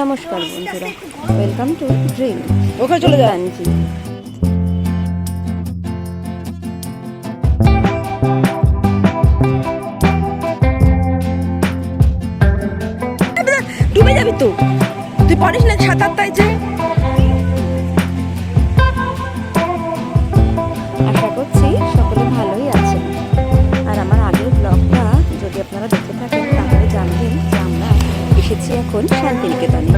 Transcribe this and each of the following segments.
নমস্কার বন্ধুরা। Welcome to dream ওখানে চলে যান ডুবে যাবি তো। তুই পারিস না সাঁতার তাই যে। এসেছি এখন শান্তিনিকেতনে।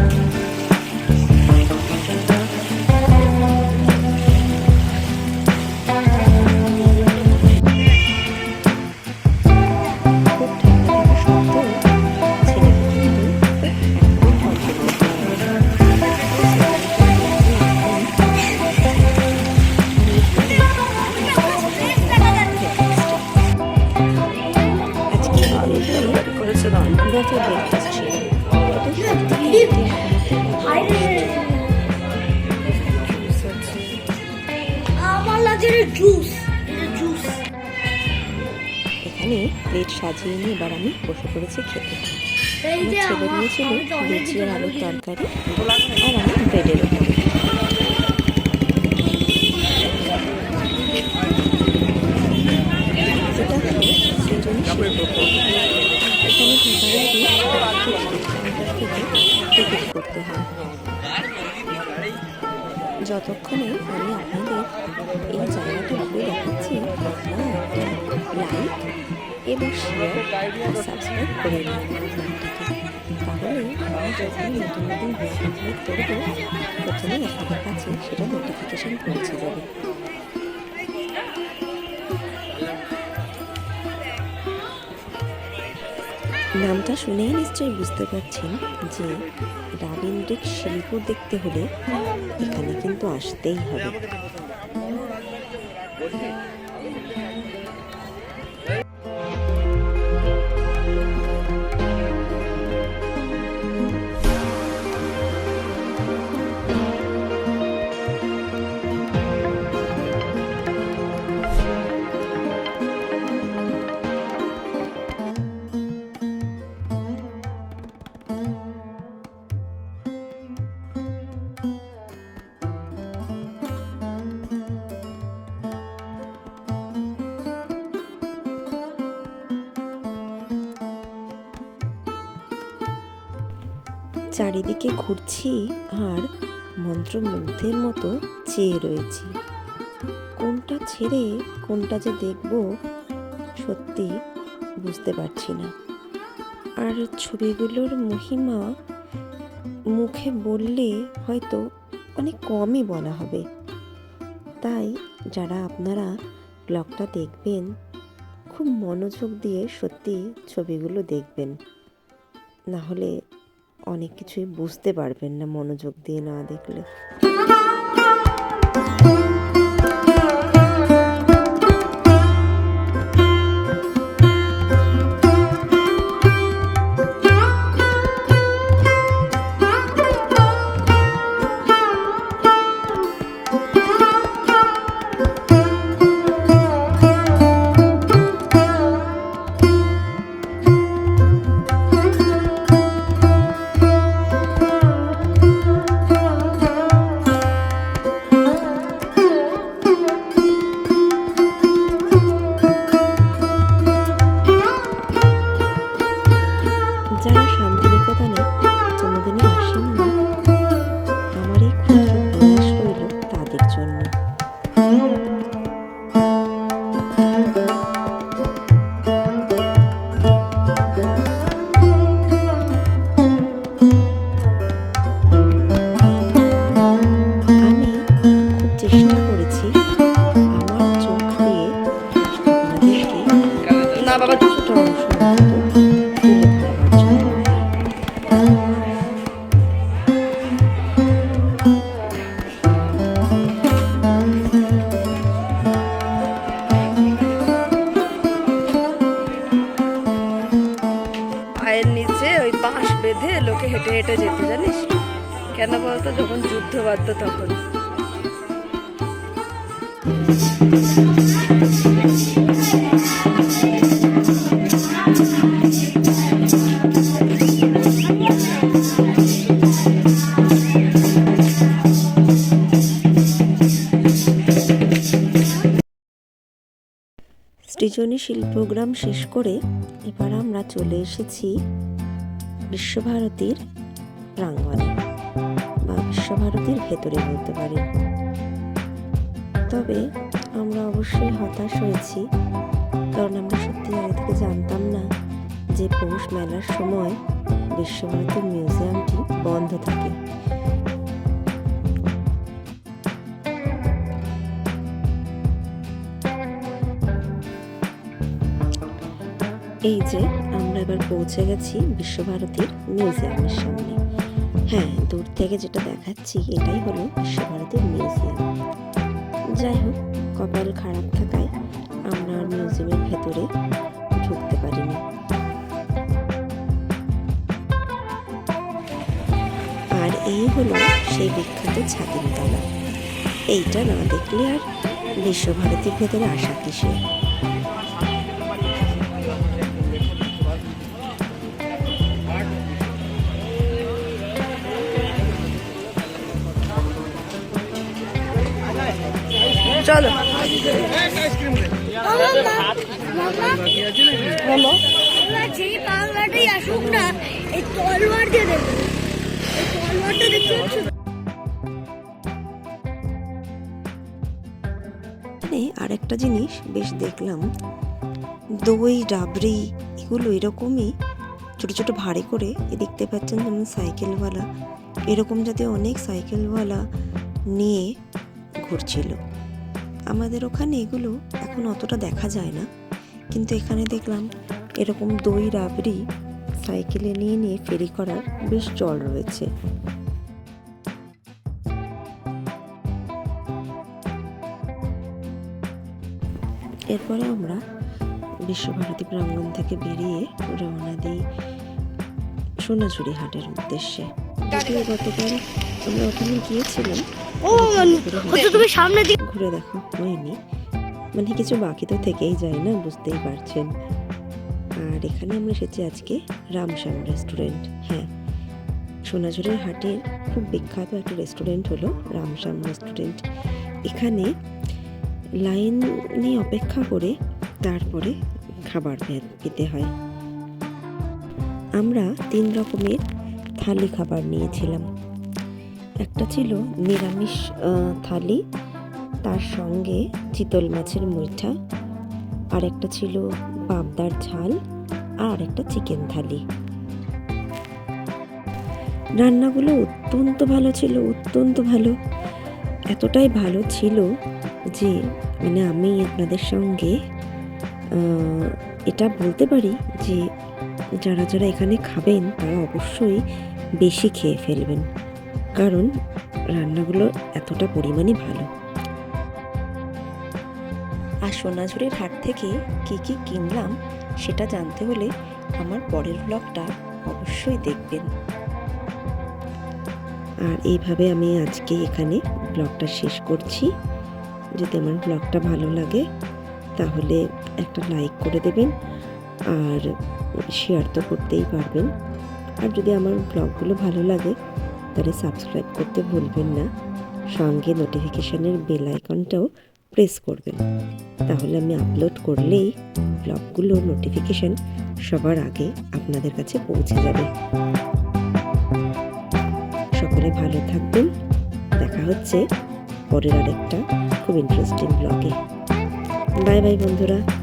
খুব এখানে প্লেট সাজিয়ে নিয়ে এবার আমি বসে পড়েছি খেতে ছেলে নিয়েছিল লুচি আর আলুর তরকারি আমি ব্রেডের ওপর এখানে টিকিট করতে হয় যতক্ষণে আমি আপনাদের এই জায়গাটি ঘুরে দেখাচ্ছি লাইক এবং শেয়ার সাবস্ক্রাইব করে তাহলে আমি যখন নতুন নতুন আপলোড আপনাদের কাছে সেটা নোটিফিকেশান পৌঁছে যাবে। নামটা শুনেই নিশ্চয়ই বুঝতে পারছেন যে রাবীন্দ্রিক শিল্প দেখতে হলে এখানে কিন্তু আসতেই হবে। চারিদিকে ঘুরছি আর মন্ত্রমুগ্ধের মতো চেয়ে রয়েছি। কোনটা ছেড়ে কোনটা যে দেখব সত্যি বুঝতে পারছি না। আর ছবিগুলোর মহিমা মুখে বললে হয়তো অনেক কমই বলা হবে। তাই যারা আপনারা ব্লগটা দেখবেন, খুব মনোযোগ দিয়ে সত্যি ছবিগুলো দেখবেন। না হলে অনেক কিছুই বুঝতে পারবেন না মনোযোগ দিয়ে না দেখলে। চেষ্টা করেছি। আমার চোখ দিয়ে না বাবা ছোট বাঁশ বেঁধে লোকে হেঁটে হেঁটে যেত, জানিস? কেন বলতো, যখন যুদ্ধ বাধ্য তখন। সৃজনী শিল্পগ্রাম শেষ করে এবার আমরা চলে এসেছি বিশ্বভারতীর প্রাঙ্গণে বা বিশ্বভারতীর ভেতরে বলতে পারি। তবে আমরা অবশ্যই হতাশ হয়েছি, কারণ আমরা সত্যি আগে থেকে জানতাম না যে পৌষ মেলার সময় বিশ্বভারতী মিউজিয়ামটি বন্ধ থাকে। এই যে আমরা এবার পৌঁছে গেছি বিশ্বভারতীর মিউজিয়ামের সামনে। হ্যাঁ দূর থেকে যেটা দেখাচ্ছি, এটাই হলো বিশ্বভারতীর মিউজিয়াম। যাই হোক, কপাল খারাপ থাকায় আমরা মিউজিয়ামের ভেতরে ঢুকতে পারিনি। আর এই হলো সেই বিখ্যাত ছাতিমতলা এইটা না দেখলে আর বিশ্বভারতীর ভেতরে আসা কিসের? চলো। আমার মা- মামা, বলো আমরা বাংলাটাই আসুক না এই তলোয়ার দিয়ে দেবে। এই তলোয়ারটা দেখতে পাচ্ছ? এখানে আরেকটা জিনিস বেশ দেখলাম। দই ডাবরি এগুলো এরকমই ছোট ছোট ভারী করে এ দেখতে পাচ্ছেন যেমন সাইকেলওয়ালা। এরকম জাতীয় অনেক সাইকেলওয়ালা নিয়ে ঘুরছিল। আমাদের ওখানে এগুলো এখন অতটা দেখা যায় না। কিন্তু এখানে দেখলাম এরকম দই, রাবড়ি সাইকেলে নিয়ে নিয়ে ফেরি করার বেশ চল রয়েছে। এরপরে আমরা বিশ্বভারতী প্রাঙ্গণ থেকে বেরিয়ে রওনা দিই সোনাঝুরি হাটের উদ্দেশ্যে। গতকাল আমরা ওখানে গিয়েছিলাম। ও হচ্ছে তুমি সামনে দিকে ঘুরে দেখা, হয়নি। মানে কিছু বাকি তো থেকেই যায় না, বুঝতেই পারছেন। আর এখানে আমরা এসেছি আজকে রামশ্যাম রেস্টুরেন্ট। হ্যাঁ সোনাঝুরির হাটের খুব বিখ্যাত একটা রেস্টুরেন্ট হলো রামশ্যাম রেস্টুরেন্ট। এখানে লাইনে অপেক্ষা করে তারপরে খাবার পেতে হয়। আমরা তিন রকমের থালি খাবার নিয়েছিলাম। একটা ছিল নিরামিষ থালি, তার সঙ্গে চিতল মাছের মুইঠা আর একটা ছিল পাবদার ঝাল, আর একটা চিকেন থালি। রান্নাগুলো অত্যন্ত ভালো ছিল, অত্যন্ত ভালো। এতটাই ভালো ছিল যে মানে আমি আপনাদের সঙ্গে এটা বলতে পারি যে, যারা যারা এখানে খাবেন, তারা অবশ্যই বেশি খেয়ে ফেলবেন। কারণ রান্নাগুলো এতটা পরিমাণে ভালো। আর সোনাঝুরির হাট থেকে কি কি কিনলাম সেটা জানতে হলে আমার পরের ব্লগটা অবশ্যই দেখবেন। আর এইভাবে আমি আজকে এখানে ব্লগটা শেষ করছি। যদি আমার ব্লগটা ভালো লাগে তাহলে একটা লাইক করে দেবেন আর শেয়ার তো করতেই পারবেন। আর যদি আমার ব্লগগুলো ভালো লাগে তাহলে সাবস্ক্রাইব করতে ভুলবেন না। সঙ্গে নোটিফিকেশানের বেল আইকনটাও প্রেস করবেন। তাহলে আমি আপলোড করলেই ব্লগগুলোর নোটিফিকেশান সবার আগে আপনাদের কাছে পৌঁছে যাবে। সকলে ভালো থাকবেন। দেখা হচ্ছে পরের আরেকটা খুব ইন্টারেস্টিং ব্লগে বাই বাই বন্ধুরা।